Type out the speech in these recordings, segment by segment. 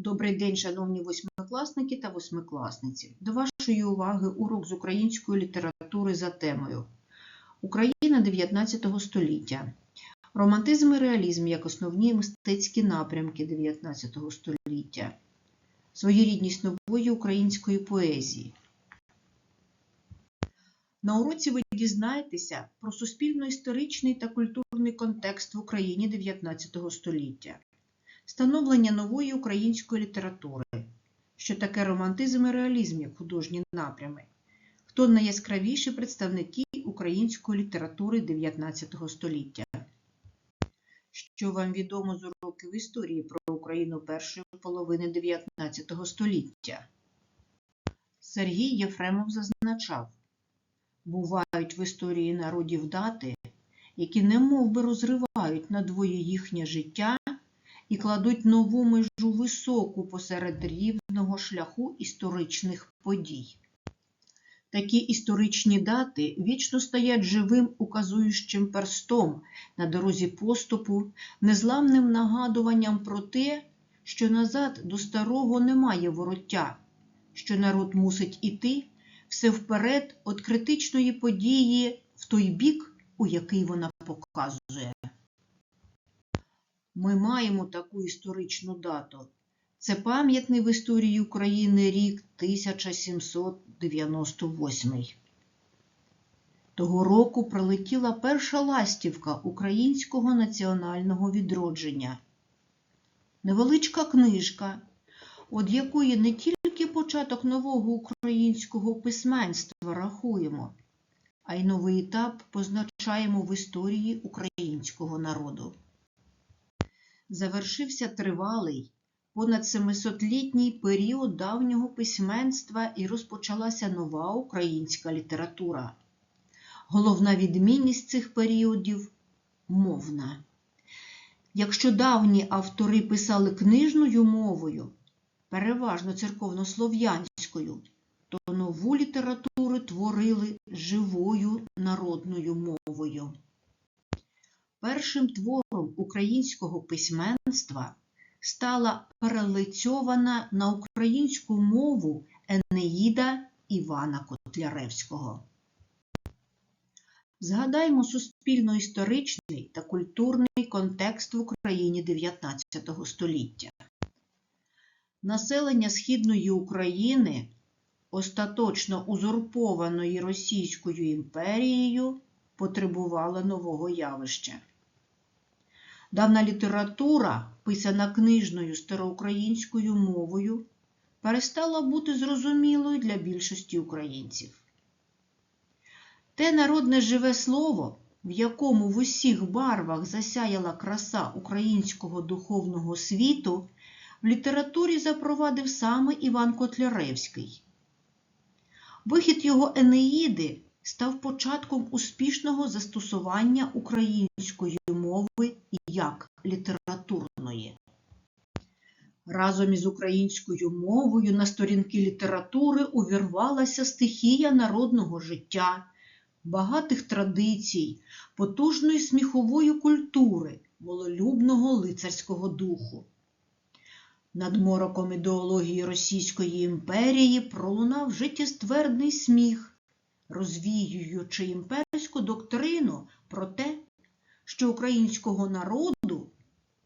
Добрий день, шановні восьмикласники та восьмикласниці. До вашої уваги урок з української літератури за темою Україна 19 століття. Романтизм і реалізм як основні мистецькі напрямки 19 століття. Своєрідність нової української поезії. На уроці ви дізнаєтеся про суспільно-історичний та культурний контекст в Україні 19 століття становлення нової української літератури, що таке романтизм і реалізм як художні напрями, хто найяскравіші представники української літератури 19 століття. Що вам відомо з уроків історії про Україну першої половини 19 століття? Сергій Єфремов зазначав, бувають в історії народів дати, які немов би розривають надвоє їхнє життя і кладуть нову межу високу посеред рівного шляху історичних подій. Такі історичні дати вічно стоять живим указуючим перстом на дорозі поступу, незламним нагадуванням про те, що назад до старого немає вороття, що народ мусить іти все вперед від критичної події в той бік, у який вона показує. Ми маємо таку історичну дату. Це пам'ятний в історії України рік 1798. Того року прилетіла перша ластівка українського національного відродження. Невеличка книжка, від якої не тільки початок нового українського письменства рахуємо, а й новий етап позначаємо в історії українського народу завершився тривалий, понад 700-літній період давнього письменства і розпочалася нова українська література. Головна відмінність цих періодів мовна. Якщо давні автори писали книжною мовою, переважно церковнослов'янською, то нову літературу творили живою народною мовою. Першим твором українського письменства стала перелицьована на українську мову Енеїда Івана Котляревського. Згадаймо суспільно-історичний та культурний контекст в Україні 19 століття. Населення Східної України, остаточно узурпованої Російською імперією, потребувало нового явища. Давна література, писана книжною староукраїнською мовою, перестала бути зрозумілою для більшості українців. Те народне живе слово, в якому в усіх барвах засяяла краса українського духовного світу, в літературі запровадив саме Іван Котляревський. Вихід його Енеїди став початком успішного застосування української мови як літературної. Разом із українською мовою на сторінки літератури увірвалася стихія народного життя, багатих традицій, потужної сміхової культури, вололюбного лицарського духу. Над мороком ідеології Російської імперії пролунав життєствердний сміх, розвіюючи імперську доктрину про те, що українського народу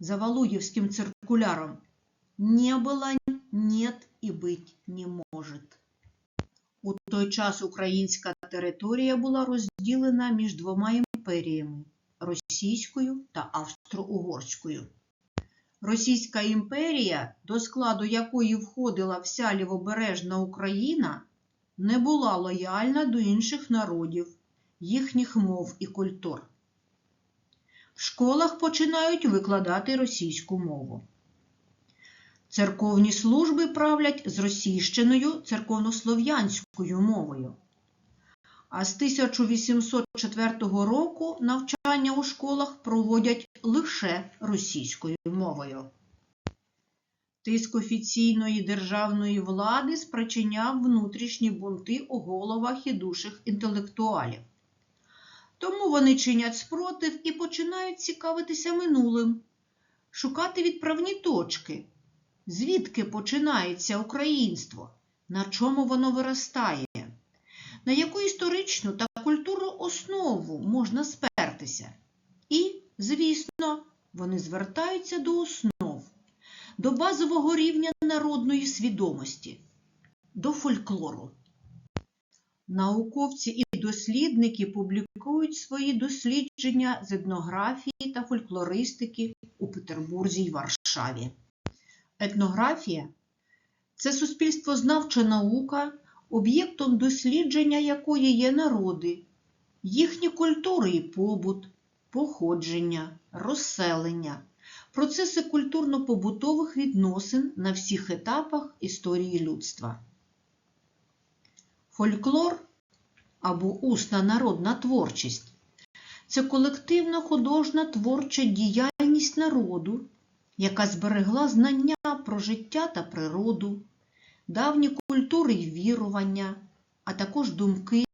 за Валуєвським циркуляром не було, нет і бить не може. У той час українська територія була розділена між двома імперіями російською та австро-угорською. Російська імперія, до складу якої входила вся лівобережна Україна, не була лояльна до інших народів, їхніх мов і культур. В школах починають викладати російську мову. Церковні служби правлять з російщиною церковнослов'янською мовою. А з 1804 року навчання у школах проводять лише російською мовою. Тиск офіційної державної влади спричиняв внутрішні бунти у головах і душах інтелектуалів. Тому вони чинять спротив і починають цікавитися минулим, шукати відправні точки, Звідки починається українство? На чому воно виростає? На яку історичну та культурну основу можна спертися? І, звісно, вони звертаються до основ, до базового рівня народної свідомості, до фольклору. Науковці і дослідники публікують свої дослідження з етнографії та фольклористики у Петербурзі й Варшаві. Етнографія це суспільствознавча наука, об'єктом дослідження якої є народи, їхні культури і побут, походження, розселення, процеси культурно-побутових відносин на всіх етапах історії людства. Фольклор або усна народна творчість це колективна художня творча діяльність народу, яка зберегла знання про життя та природу, давні культури й вірування, а також думки,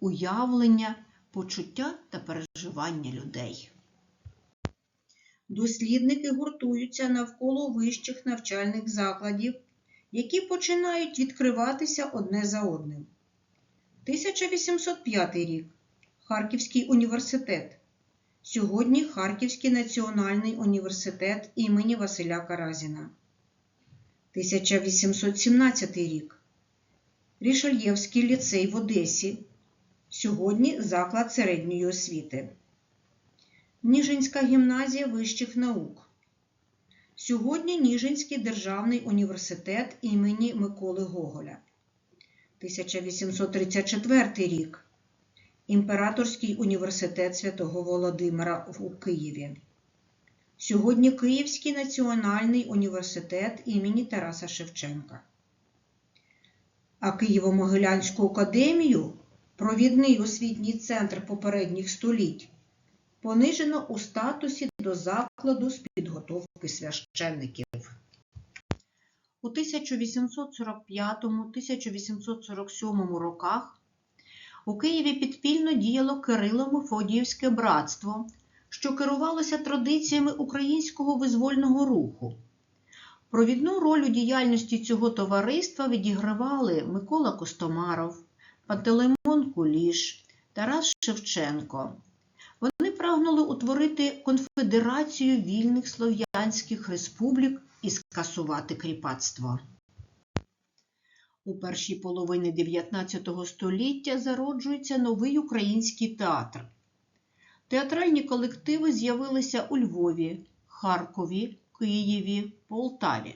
уявлення, почуття та переживання людей. Дослідники гуртуються навколо вищих навчальних закладів, які починають відкриватися одне за одним. 1805 рік Харківський університет. Сьогодні Харківський національний університет імені Василя Каразіна. 1817 рік Рішельєвський ліцей в Одесі. Сьогодні заклад середньої освіти. Ніжинська гімназія вищих наук. Сьогодні Ніжинський державний університет імені Миколи Гоголя. 1834 рік. Імператорський університет святого Володимира у Києві. Сьогодні Київський національний університет імені Тараса Шевченка. А Києво-Могилянську академію, провідний освітній центр попередніх століть, понижено у статусі до закладу з підготовки священників. У 1845-1847 роках у Києві підпільно діяло Кирило-Мефодіївське братство, що керувалося традиціями українського визвольного руху. Провідну роль у діяльності цього товариства відігравали Микола Костомаров, Пантелеймон Куліш, Тарас Шевченко. Прагнули утворити конфедерацію вільних слов'янських республік і скасувати кріпацтво. У першій половині 19 століття зароджується новий український театр. Театральні колективи з'явилися у Львові, Харкові, Києві, Полтаві.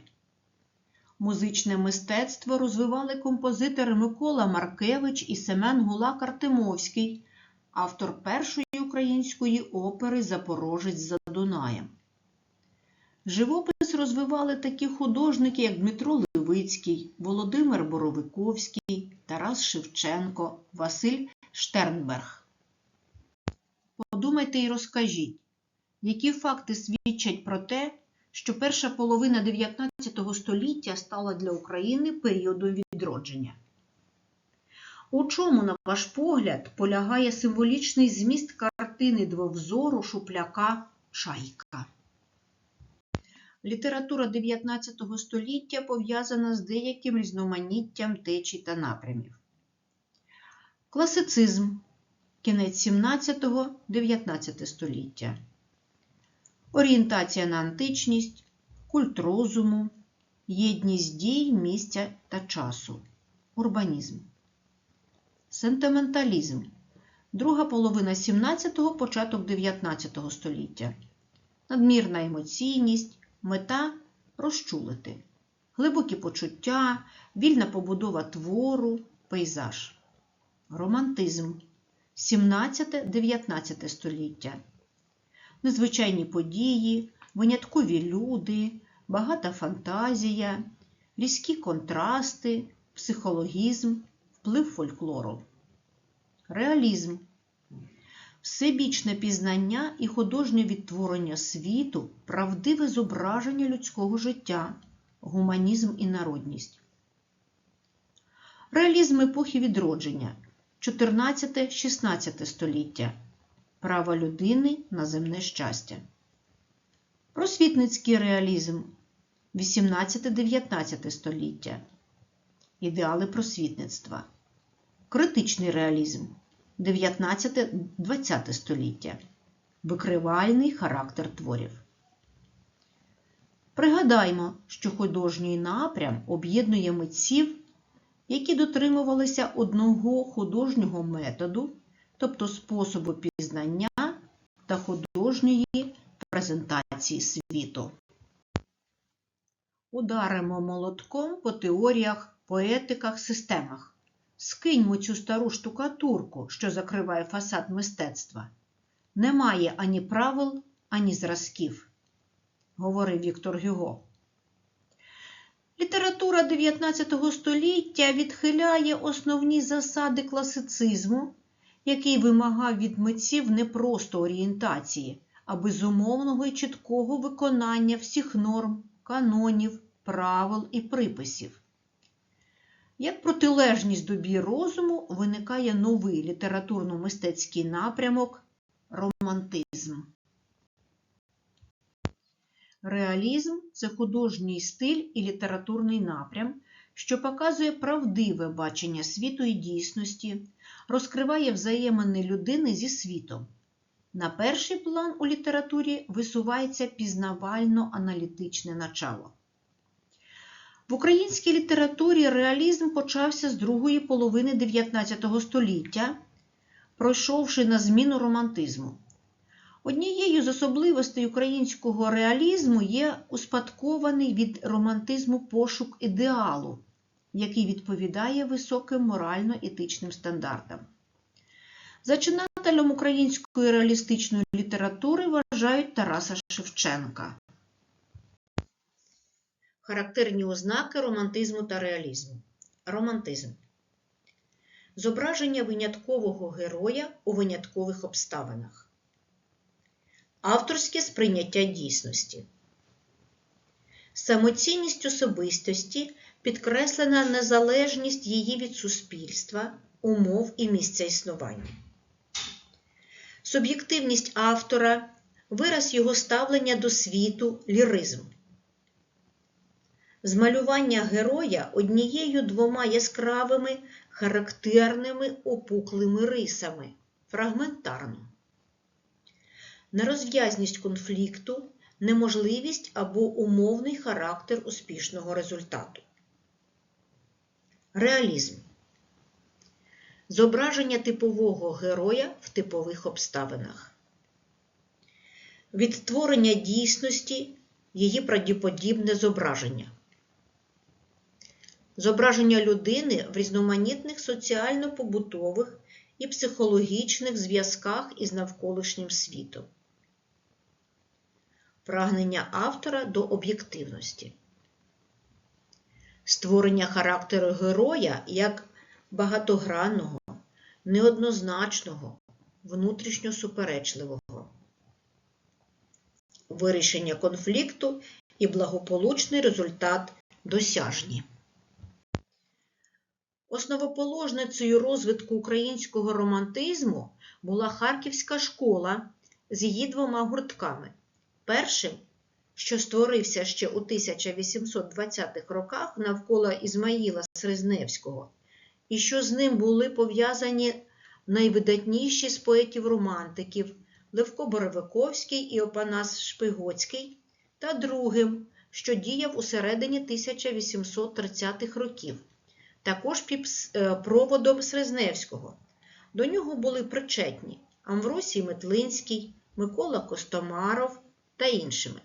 Музичне мистецтво розвивали композитори Микола Маркевич і Семен Гулак Артемовський, автор першої української опери Запорожець за Дунаєм. Живопис розвивали такі художники, як Дмитро Левицький, Володимир Боровиковський, Тарас Шевченко, Василь Штернберг. Подумайте і розкажіть, які факти свідчать про те, що перша половина 19 століття стала для України періодом відродження. У чому, на ваш погляд, полягає символічний зміст картини двовзору Шупляка Чайка? Література 19 століття пов'язана з деяким різноманіттям течій та напрямів. Класицизм кінець 17-19 століття. Орієнтація на античність, культ розуму, єдність дій, місця та часу, урбанізм. Сентименталізм. Друга половина 17-го, початок 19 століття. Надмірна емоційність, мета розчулити. Глибокі почуття, вільна побудова твору, пейзаж. Романтизм. 17-19 століття. Незвичайні події, виняткові люди, багата фантазія, різкі контрасти, психологізм, вплив фольклору. Реалізм. Всебічне пізнання і художнє відтворення світу, правдиве зображення людського життя, гуманізм і народність. Реалізм епохи відродження 14-16 століття. Право людини на земне щастя. Просвітницький реалізм 18-19 століття. Ідеали просвітництва. Критичний реалізм 19-20 століття. Викривальний характер творів. Пригадаймо, що художній напрям об'єднує митців, які дотримувалися одного художнього методу, тобто способу пізнання та художньої презентації світу. Ударимо молотком по теоріях, поетиках, системах. Скиньмо цю стару штукатурку, що закриває фасад мистецтва. Немає ані правил, ані зразків, говорив Віктор Гюго. Література 19 століття відхиляє основні засади класицизму, який вимагав від митців не просто орієнтації, а безумовного і чіткого виконання всіх норм, канонів, правил і приписів. Як протилежність добі розуму виникає новий літературно-мистецький напрямок романтизм. Реалізм це художній стиль і літературний напрям, що показує правдиве бачення світу і дійсності, розкриває взаємини людини зі світом. На перший план у літературі висувається пізнавально-аналітичне начало. В українській літературі реалізм почався з другої половини 19 століття, пройшовши на зміну романтизму. Однією з особливостей українського реалізму є успадкований від романтизму пошук ідеалу, який відповідає високим морально-етичним стандартам. Зачинателем української реалістичної літератури вважають Тараса Шевченка. Характерні ознаки романтизму та реалізму. Романтизм. Зображення виняткового героя у виняткових обставинах. Авторське сприйняття дійсності. Самоцінність особистості підкреслена незалежність її від суспільства, умов і місця існування. Суб'єктивність автора, вираз його ставлення до світу, ліризм. Змалювання героя однією двома яскравими, характерними опуклими рисами фрагментарно. Нерозв'язність конфлікту, неможливість або умовний характер успішного результату. Реалізм. Зображення типового героя в типових обставинах. Відтворення дійсності, її правдіподібне зображення. Зображення людини в різноманітних соціально-побутових і психологічних зв'язках із навколишнім світом. Прагнення автора до об'єктивності. Створення характеру героя як багатогранного, неоднозначного, внутрішньо суперечливого. Вирішення конфлікту і благополучний результат досяжні. Основоположницею розвитку українського романтизму була Харківська школа з її двома гуртками. Першим, що створився ще у 1820-х роках навколо Ізмаїла Срезневського, і що з ним були пов'язані найвидатніші з поетів-романтиків Левко Боровиковський і Опанас Шпигоцький, та другим, що діяв у середині 1830-х років також проводом Срезневського. До нього були причетні Амвросій Метлинський, Микола Костомаров та іншими.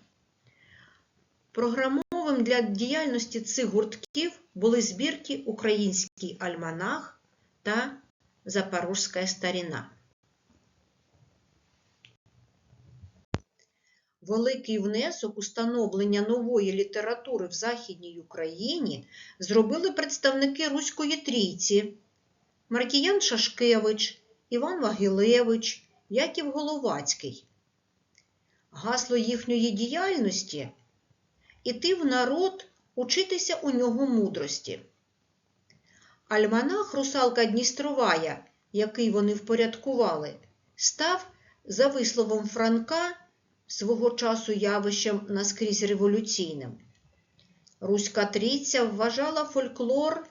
Програмовим для діяльності цих гуртків були збірки Український альманах та Запорожська старіна. Великий внесок у становлення нової літератури в Західній Україні зробили представники Руської трійці Маркіян Шашкевич, Іван Вагілевич, Яків Головацький. Гасло їхньої діяльності іти в народ, учитися у нього мудрості. Альманах Русалка Дністровая, який вони впорядкували, став, за висловом Франка, свого часу явищем наскрізь революційним. Руська трійця вважала фольклор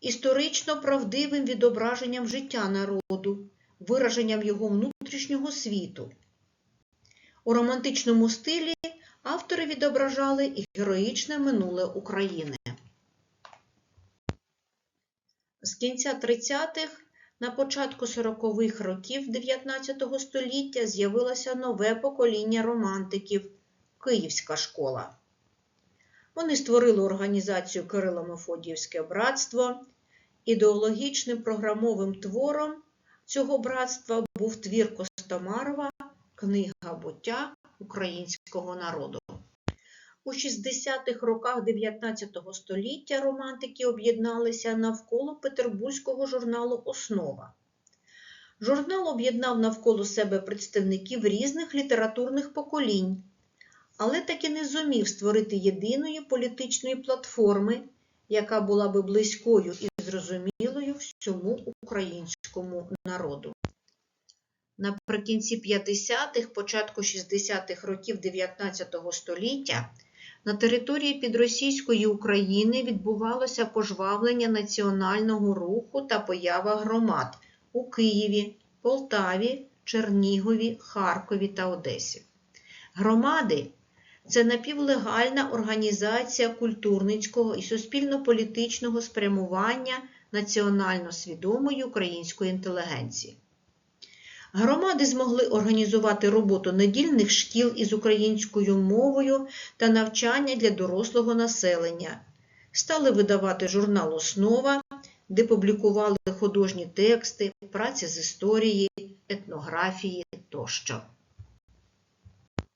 історично правдивим відображенням життя народу, вираженням його внутрішнього світу. У романтичному стилі автори відображали і героїчне минуле України. З кінця 30-х на початку 40-х років 19 століття з'явилося нове покоління романтиків Київська школа. Вони створили організацію Кирило-Мефодіївське братство. Ідеологічним програмовим твором цього братства був твір Костомарова Книга буття українського народу. У 60-х роках 19 століття романтики об'єдналися навколо петербурзького журналу Основа. Журнал об'єднав навколо себе представників різних літературних поколінь, але таки не зумів створити єдиної політичної платформи, яка була би близькою і зрозумілою всьому українському народу. Наприкінці 50-х, початку 60-х років 19 століття на території підросійської України відбувалося пожвавлення національного руху та поява громад у Києві, Полтаві, Чернігові, Харкові та Одесі. Громади це напівлегальна організація культурницького і суспільно-політичного спрямування національно свідомої української інтелігенції. Громади змогли організувати роботу недільних шкіл із українською мовою та навчання для дорослого населення, стали видавати журнал Основа, де публікували художні тексти, праці з історії, етнографії тощо.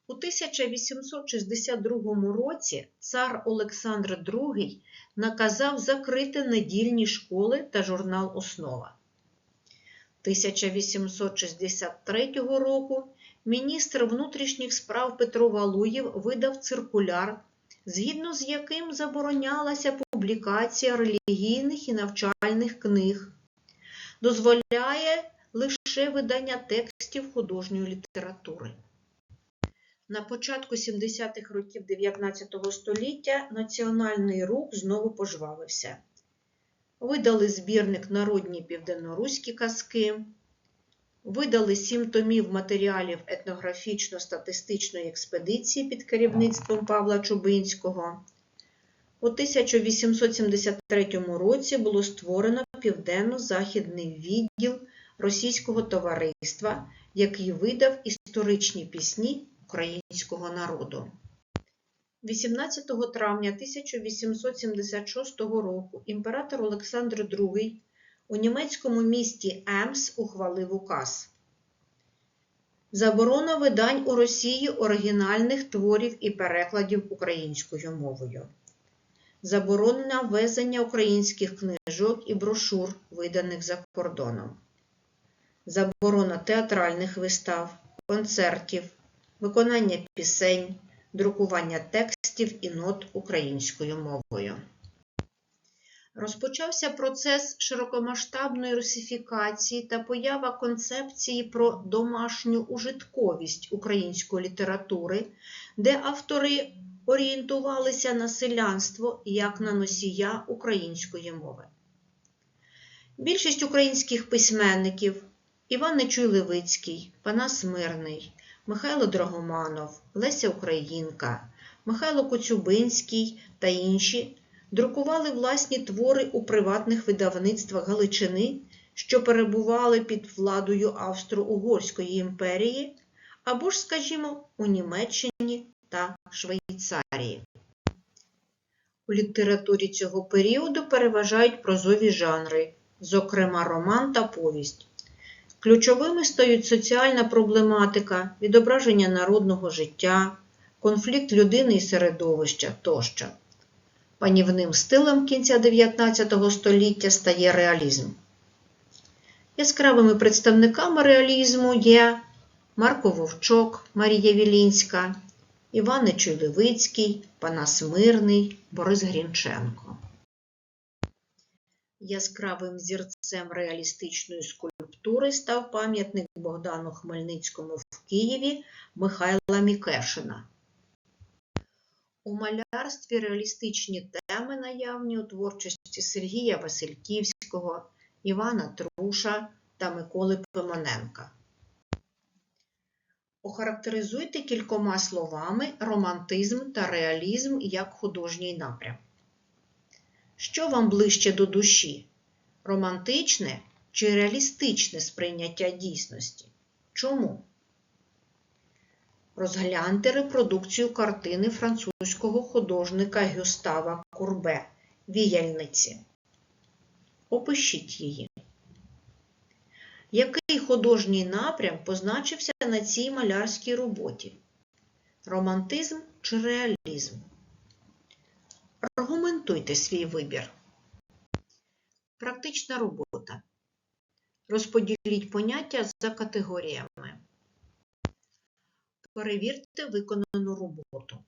У 1862 році цар Олександр II наказав закрити недільні школи та журнал Основа. 1863 року міністр внутрішніх справ Петро Валуєв видав циркуляр, згідно з яким заборонялася публікація релігійних і навчальних книг, дозволяє лише видання текстів художньої літератури. На початку 70-х років 19 століття національний рух знову пожвавився. Видали збірник Народні південноруські казки, видали сім томів матеріалів етнографічно-статистичної експедиції під керівництвом Павла Чубинського. У 1873 році було створено Південно-Західний відділ Російського товариства, який видав історичні пісні українського народу. 18 травня 1876 року імператор Олександр II у німецькому місті Емс ухвалив указ. Заборона видань у Росії оригінальних творів і перекладів українською мовою. Заборонена ввезення українських книжок і брошур, виданих за кордоном. Заборона театральних вистав, концертів, виконання пісень, друкування текстів і нот українською мовою. Розпочався процес широкомасштабної русифікації та поява концепції про домашню ужитковість української літератури, де автори орієнтувалися на селянство як на носія української мови. Більшість українських письменників Іван Нечуй Левицький, Панас Мирний, Михайло Драгоманов, Леся Українка, Михайло Коцюбинський та інші друкували власні твори у приватних видавництвах Галичини, що перебували під владою Австро-Угорської імперії, або ж, скажімо, у Німеччині та Швейцарії. У літературі цього періоду переважають прозові жанри, зокрема роман та повість. Ключовими стають соціальна проблематика, відображення народного життя, конфлікт людини і середовища тощо. Панівним стилем кінця 19 століття стає реалізм. Яскравими представниками реалізму є Марко Вовчок, Марія Вілінська, Іван Нечуй Левицький, Панас Мирний, Борис Грінченко. Яскравим зірцем реалістичної скульптури став пам'ятник Богдану Хмельницькому в Києві Михайла Мікешина. У малярстві реалістичні теми наявні у творчості Сергія Васильківського, Івана Труша та Миколи Пимоненка. Охарактеризуйте кількома словами романтизм та реалізм як художній напрям. Що вам ближче до душі? Романтичне чи реалістичне сприйняття дійсності? Чому? Розгляньте репродукцію картини французького художника Гюстава Курбе Віяльниці. Опишіть її. Який художній напрям позначився на цій малярській роботі? Романтизм чи реалізм? Аргументуйте свій вибір. Практична робота. Розподіліть поняття за категоріями. Перевірте виконану роботу.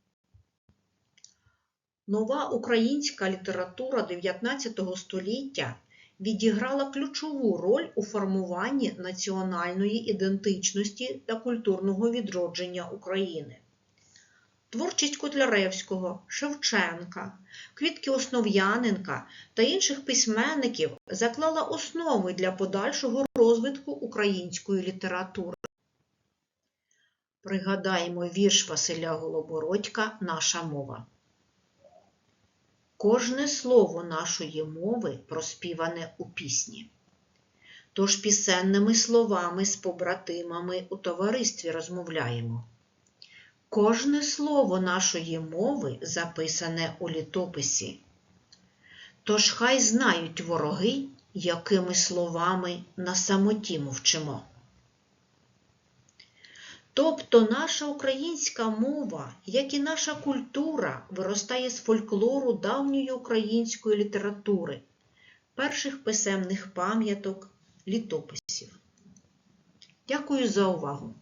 Нова українська література 19 століття відіграла ключову роль у формуванні національної ідентичності та культурного відродження України. Творчість Котляревського, Шевченка, Квітки Основ'яненка та інших письменників заклала основи для подальшого розвитку української літератури. Пригадаємо вірш Василя Голобородька Наша мова. Кожне слово нашої мови проспіване у пісні. Тож пісенними словами з побратимами у товаристві розмовляємо. Кожне слово нашої мови записане у літописі. Тож хай знають вороги, якими словами на самоті мовчимо. Тобто наша українська мова, як і наша культура, виростає з фольклору давньої української літератури, перших писемних пам'яток, літописів. Дякую за увагу!